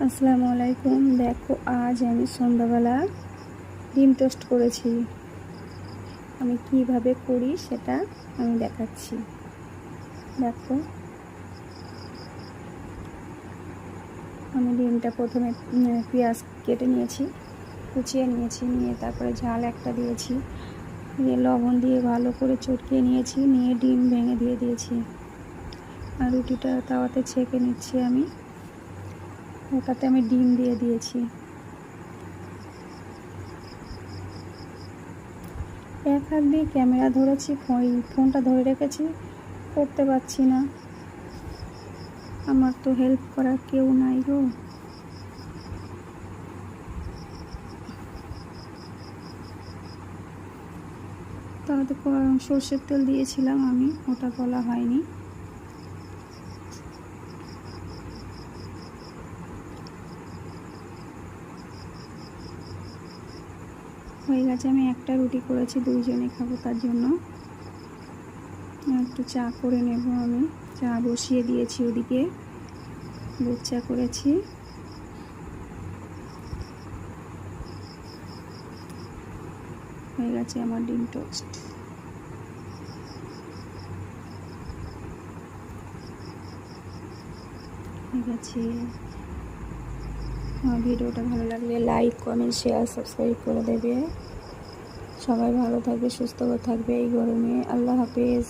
আসসালামু আলাইকুম। দেখো, আজ আমি সন্ধ্যাবেলা ডিম টোস্ট করেছি। আমি কীভাবে করি সেটা আমি দেখাচ্ছি। দেখো। আমি ডিমটা প্রথমে পেঁয়াজ কেটে নিয়েছি, কুচিয়ে নিয়েছি, নিয়ে তারপরে ঝাল একটা দিয়েছি। দিয়ে লবণ দিয়ে ভালো করে চটকিয়ে নিয়েছি, নিয়ে ডিম ভেঙে দিয়ে দিয়েছি। আর রুটিটা তাওয়াতে ছেঁকে নিচ্ছি আমি। ওটাতে আমি ডিম দিয়ে দিয়েছি। এক হাত দিয়ে ক্যামেরা ধরেছি, ফোন- ফোনটা ধরে রেখেছি, করতে পারছি না। আমার তো হেল্প করার কেউ নাই গো। ক- সর্ষের তেল দিয়েছিলাম আমি, ওটা বলা হয়নি। হয়ে গেছে, আমি একটা রুটি করেছি, দুইজনে খাব তার জন্য। একটু চা করে নেব আমি। চা বসিয়ে দিয়েছি ওদিকে। দুধ চা করেছি। হয়ে গেছে আমার ডিম টোস্ট। আছে আমার ভিডিওটা ভালো লাগলে লাইক কমেন্ট শেয়ার সাবস্ক্রাইব করে দেবে। সবাই ভালো থাকবে, সুস্থ থাকবে এই গরমে। আল্লাহ হাফেজ।